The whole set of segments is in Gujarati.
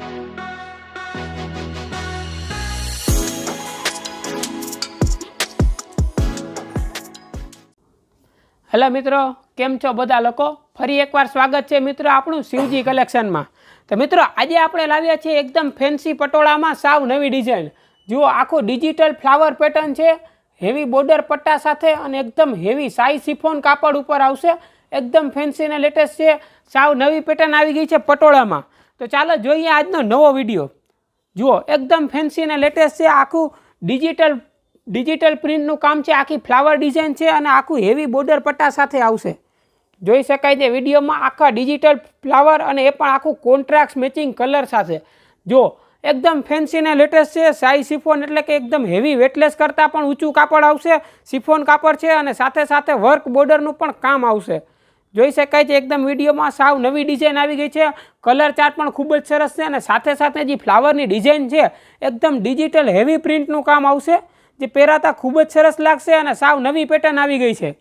હેલો મિત્રો, કેમ છો બધા લોકો? ફરી એકવાર સ્વાગત છે મિત્રો આપણું શિવજી કલેક્શનમાં. તો મિત્રો, આજે આપણે લાવ્યા છીએ એકદમ ફેન્સી પટોળામાં સાવ નવી ડિઝાઇન જુઓ, આખું ડિજિટલ ફ્લાવર પેટર્ન છે. હેવી બોર્ડર પટ્ટા સાથે અને એકદમ હેવી સાઈ સિફોન કાપડ ઉપર આવશે. એકદમ ફેન્સી અને લેટેસ્ટ છે. સાવ નવી પેટર્ન આવી ગઈ છે પટોળામાં. તો ચાલો જોઈએ આજનો નવો વીડિયો. જુઓ, એકદમ ફેન્સી અને લેટેસ્ટ છે. આખું ડિજિટલ ડિજિટલ પ્રિન્ટનું કામ છે. આખી ફ્લાવર ડિઝાઇન છે અને આખું હેવી બોર્ડર પટ્ટા સાથે આવશે. જોઈ શકાય છે વિડીયોમાં આખા ડિજિટલ ફ્લાવર અને એ પણ આખું કોન્ટ્રાક્ટ મેચિંગ કલર સાથે. જો એકદમ ફેન્સી ને લેટેસ્ટ છે. સાઈ સિફોન એટલે કે એકદમ હેવી વેટલેસ કરતાં પણ ઊંચું કાપડ આવશે. સિફોન કાપડ છે અને સાથે સાથે વર્ક બોર્ડરનું પણ કામ આવશે. જોઈ શકાય છે એકદમ વિડીયોમાં સાવ નવી ડિઝાઇન આવી ગઈ છે. કલર ચાર્ટ પણ ખૂબ જ સરસ છે અને સાથે સાથે જે ફ્લાવરની ડિઝાઇન છે, એકદમ ડિજિટલ હેવી પ્રિન્ટનું કામ આવશે, જે પહેરાતા ખૂબ જ સરસ લાગશે અને સાવ નવી પેટર્ન આવી ગઈ છે.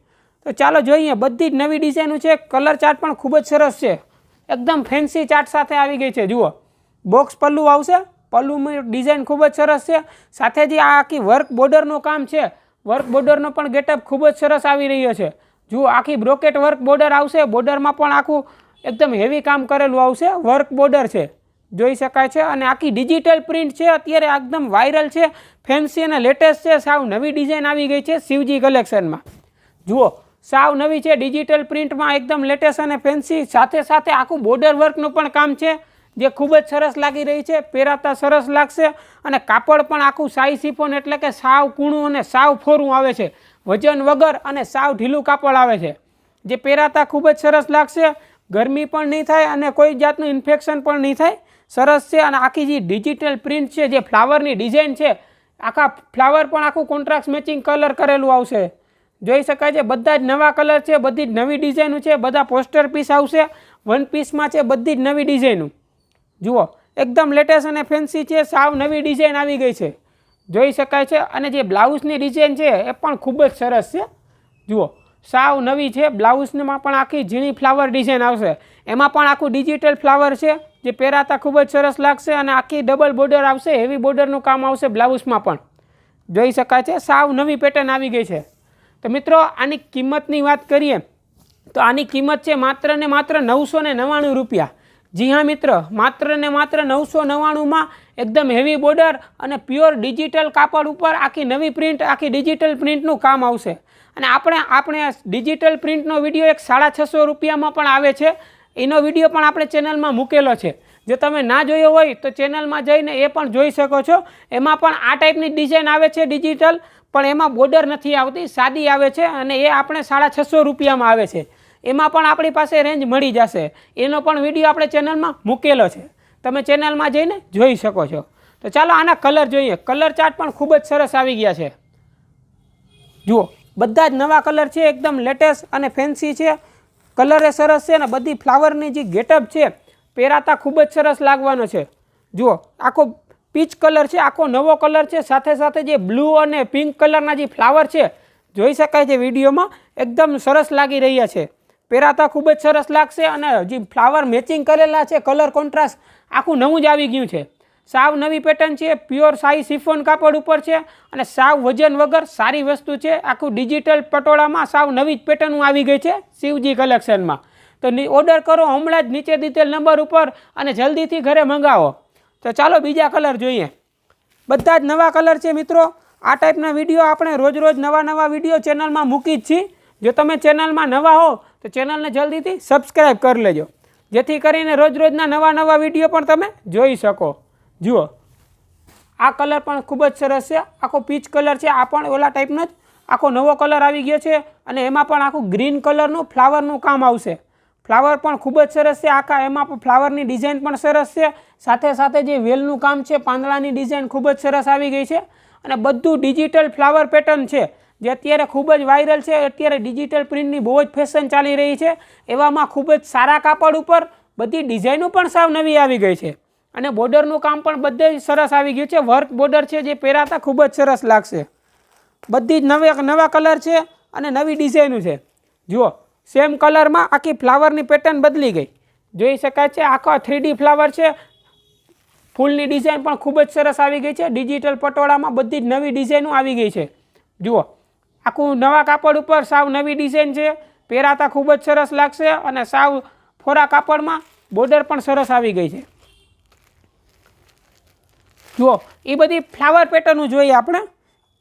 તો ચાલો જોઈએ, બધી જ નવી ડિઝાઇનો છે, કલર ચાર્ટ પણ ખૂબ જ સરસ છે. એકદમ ફેન્સી ચાર્ટ સાથે આવી ગઈ છે, જુઓ. બોક્સ પલ્લુ આવશે, પલ્લુની ડિઝાઇન ખૂબ જ સરસ છે. સાથે જે આ આખી વર્ક બોર્ડરનું કામ છે વર્ક બોર્ડરનો પણ ગેટઅપ ખૂબ જ સરસ આવી રહ્યો છે. જુઓ આખી બ્રોકેટ વર્ક બોર્ડર આવશે બોર્ડરમાં પણ આખું એકદમ હેવી કામ કરેલું આવશે વર્ક બોર્ડર છે, જોઈ શકાય છે. અને આખી ડિજિટલ પ્રિન્ટ છે, અત્યારે એકદમ વાયરલ છે ફેન્સી અને લેટેસ્ટ છે. સાવ નવી ડિઝાઇન આવી ગઈ છે શિવજી કલેક્શનમાં જુઓ, સાવ નવી છે ડિજિટલ પ્રિન્ટમાં એકદમ લેટેસ્ટ અને ફેન્સી સાથે સાથે આખું બોર્ડર વર્કનું પણ કામ છે, જે ખૂબ જ સરસ લાગી રહી છે, પહેરાતા સરસ લાગશે. અને કાપડ પણ આખું સાઈ સિફોન એટલે કે સાવ કૂણું અને સાવ ફોરું આવે છે. વજન વગર અને સાવ ઢીલું કાપડ આવે છે, જે પહેરાતા ખૂબ જ સરસ લાગશે. ગરમી પણ નહીં થાય અને કોઈ જાતનું ઇન્ફેક્શન પણ નહીં થાય. સરસ છે અને આખી જે ડિજિટલ પ્રિન્ટ છે, જે ફ્લાવરની ડિઝાઇન છે, આખા ફ્લાવર પણ આખું કોન્ટ્રાક્ટ મેચિંગ કલર કરેલું આવશે. જોઈ શકાય છે બધા જ નવા કલર છે, બધી જ નવી ડિઝાઇનો છે, બધા પોસ્ટર પીસ આવશે, વન પીસમાં છે બધી જ નવી ડિઝાઇનો. જુઓ, એકદમ લેટેસ્ટ અને ફેન્સી છે, સાવ નવી ડિઝાઇન આવી ગઈ છે. જોઈ શકાય છે અને જે બ્લાઉઝની ડિઝાઇન છે એ પણ ખૂબ જ સરસ છે. જુઓ, સાવ નવી છે. બ્લાઉઝમાં પણ આખી ઝીણી ફ્લાવર ડિઝાઇન આવશે. એમાં પણ આખું ડિજિટલ ફ્લાવર છે, જે પહેરાતા ખૂબ જ સરસ લાગશે અને આખી ડબલ બોર્ડર આવશે, હેવી બોર્ડરનું કામ આવશે બ્લાઉઝમાં પણ. જોઈ શકાય છે, સાવ નવી પેટર્ન આવી ગઈ છે. તો મિત્રો, આની કિંમતની વાત કરીએ, તો આની કિંમત છે માત્ર ને માત્ર નવસો ને રૂપિયા. જી હા મિત્ર, માત્ર ને માત્ર નવસો નવ્વાણુંમાં એકદમ હેવી બોર્ડર અને પ્યોર ડિજિટલ કાપડ ઉપર આખી નવી પ્રિન્ટ આખી ડિજિટલ પ્રિન્ટનું કામ આવશે. અને આપણે આપણે ડિજિટલ પ્રિન્ટનો વીડિયો એક સાડા છસો રૂપિયામાં પણ આવે છે. એનો વીડિયો પણ આપણે ચેનલમાં મૂકેલો છે. જો તમે ના જોયો હોય તો ચેનલમાં જઈને એ પણ જોઈ શકો છો. એમાં પણ આ ટાઈપની ડિઝાઇન આવે છે ડિજિટલ પણ એમાં બોર્ડર નથી આવતી, સાદી આવે છે અને એ આપણે સાડા છસો રૂપિયામાં આવે છે. એમાં પણ આપણી પાસે રેન્જ મળી જશે. એનો પણ વીડિયો આપણે ચેનલમાં મૂકેલો છે. તમે ચેનલમાં જઈને જોઈ શકો છો. તો ચાલો આના કલર જોઈએ. કલર ચાર્ટ પણ ખૂબ જ સરસ આવી ગયા છે. જુઓ, બધા જ નવા કલર છે, એકદમ લેટેસ્ટ અને ફેન્સી છે. કલર એ સરસ છે અને બધી ફ્લાવરની જે ગેટઅપ છે, પહેરાતા ખૂબ જ સરસ લાગવાનો છે. જુઓ, આખો પીચ કલર છે, આખો નવો કલર છે, સાથે સાથે જે બ્લુ અને પિંક કલરના જે ફ્લાવર છે, જોઈ શકાય છે વિડીયોમાં એકદમ સરસ લાગી રહ્યા છે. પહેરાતા ખૂબ જ સરસ લાગશે અને જે ફ્લાવર મેચિંગ કરેલા છે કલર કોન્ટ્રાસ્ટ આખું નવું જ આવી ગયું છે. સાવ નવી પેટર્ન છે પ્યોર સાઈ સિફોન કાપડ ઉપર છે અને સાવ વજન વગર સારી વસ્તુ છે. આખું ડિજિટલ પટોળામાં સાવ નવી જ પેટર્ન આવી ગઈ છે શિવજી કલેક્શનમાં તો ઓર્ડર કરો, હમણાં જ નીચે દીધેલ નંબર ઉપર અને જલ્દીથી ઘરે મંગાવો. તો ચાલો બીજા કલર જોઈએ. બધા જ નવા કલર છે મિત્રો. આ ટાઈપના વીડિયો આપણે રોજ રોજ નવા નવા વીડિયો ચેનલમાં મૂકી જ છીએ. જો તમે ચેનલમાં નવા હો તો ચેનલને જલ્દીથી સબસ્ક્રાઈબ કરી લેજો. જેથી કરીને રોજ રોજના નવા નવા વીડિયો પણ તમે જોઈ શકો. જુઓ. આ કલર પણ ખૂબ જ સરસ છે. આખો પીચ કલર છે. આ પણ ઓલા ટાઈપનો જ. આખો નવો કલર આવી ગયો છે અને એમાં પણ આખું ગ્રીન કલરનું ફ્લાવરનું કામ આવશે. ફ્લાવર પણ ખૂબ જ સરસ છે. આખા એમાં ફ્લાવરની ડિઝાઇન પણ સરસ છે. સાથે સાથે જે વેલનું કામ છે, પાંદડાની ડિઝાઇન ખૂબ જ સરસ આવી ગઈ છે. અને બધું ડિજિટલ ફ્લાવર પેટર્ન છે. જે અત્યારે ખૂબ જ વાયરલ છે, અત્યારે ડિજિટલ પ્રિન્ટની બહુ જ ફેશન ચાલી રહી છે. એવામાં ખૂબ જ સારા કાપડ ઉપર બધી ડિઝાઇનો પણ સાવ નવી આવી ગઈ છે. અને બોર્ડરનું કામ પણ બધે સરસ આવી ગયું છે. વર્ક બોર્ડર છે જે પહેરાતા ખૂબ જ સરસ લાગશે. બધી જ નવા નવા કલર છે અને નવી ડિઝાઇનો છે. જુઓ સેમ કલરમાં આખી ફ્લાવરની પેટર્ન બદલી ગઈ. જોઈ શકાય છે, આખો થ્રીડી ફ્લાવર છે. ફૂલની ડિઝાઇન પણ ખૂબ જ સરસ આવી ગઈ છે. ડિજિટલ પટોળામાં બધી જ નવી ડિઝાઇનો આવી ગઈ છે. જુઓ આખું નવા કાપડ ઉપર સાવ નવી ડિઝાઇન છે. પહેરાતા ખૂબ જ સરસ લાગશે અને સાવ ફોરા કાપડમાં બોર્ડર પણ સરસ આવી ગઈ છે. જુઓ, એ બધી ફ્લાવર પેટર્નનું જોઈએ આપણે.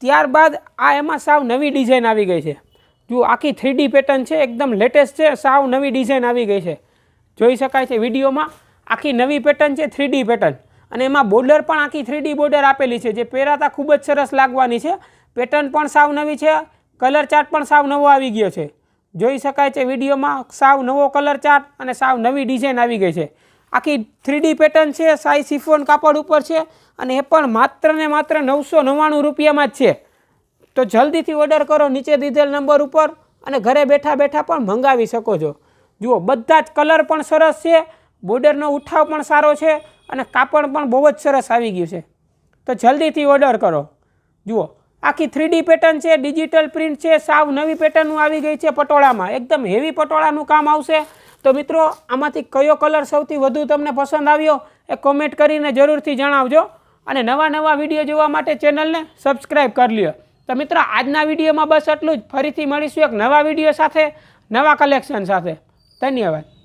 ત્યારબાદ આ એમાં સાવ નવી ડિઝાઇન આવી ગઈ છે. જુઓ, આખી થ્રીડી પેટર્ન છે, એકદમ લેટેસ્ટ છે, સાવ નવી ડિઝાઇન આવી ગઈ છે. જોઈ શકાય છે વિડીયોમાં, આખી નવી પેટર્ન છે થ્રીડી પેટર્ન અને એમાં બોર્ડર પણ આખી થ્રીડી બોર્ડર આપેલી છે, જે પહેરાતા ખૂબ જ સરસ લાગવાની છે. પેટર્ન પણ સાવ નવી છે. કલર ચાર્ટ પણ સાવ નવો આવી ગયો છે. જોઈ શકાય છે વિડીયોમાં સાવ નવો કલર ચાર્ટ અને સાવ નવી ડિઝાઇન આવી ગઈ છે. આખી થ્રીડી પેટર્ન છે, સાઈ સિફોન કાપડ ઉપર છે અને એ પણ માત્ર ને માત્ર નવસો નવ્વાણું રૂપિયામાં જ છે. તો જલ્દીથી ઓર્ડર કરો નીચે દીધેલ નંબર ઉપર અને ઘરે બેઠા બેઠા પણ મંગાવી શકો છો. જુઓ, બધા જ કલર પણ સરસ છે બોર્ડરનો ઉઠાવ પણ સારો છે અને કાપડ પણ બહુ જ સરસ આવી ગયું છે. તો જલ્દીથી ઓર્ડર કરો. જુઓ આખી થ્રીડી પેટર્ન છે ડિજિટલ પ્રિન્ટ છે, સાવ નવી પેટર્નનું આવી ગઈ છે પટોળામાં. એકદમ હેવી પટોળાનું કામ આવશે. તો મિત્રો, આમાંથી કયો કલર સૌથી વધુ તમને પસંદ આવ્યો એ કોમેન્ટ કરીને જરૂરથી જણાવજો. અને નવા નવા વીડિયો જોવા માટે ચેનલને સબસ્ક્રાઈબ કરી લ્યો. તો મિત્રો, આજના વિડીયોમાં બસ એટલું જ. ફરીથી મળીશું એક નવા વીડિયો સાથે, નવા કલેક્શન સાથે. ધન્યવાદ.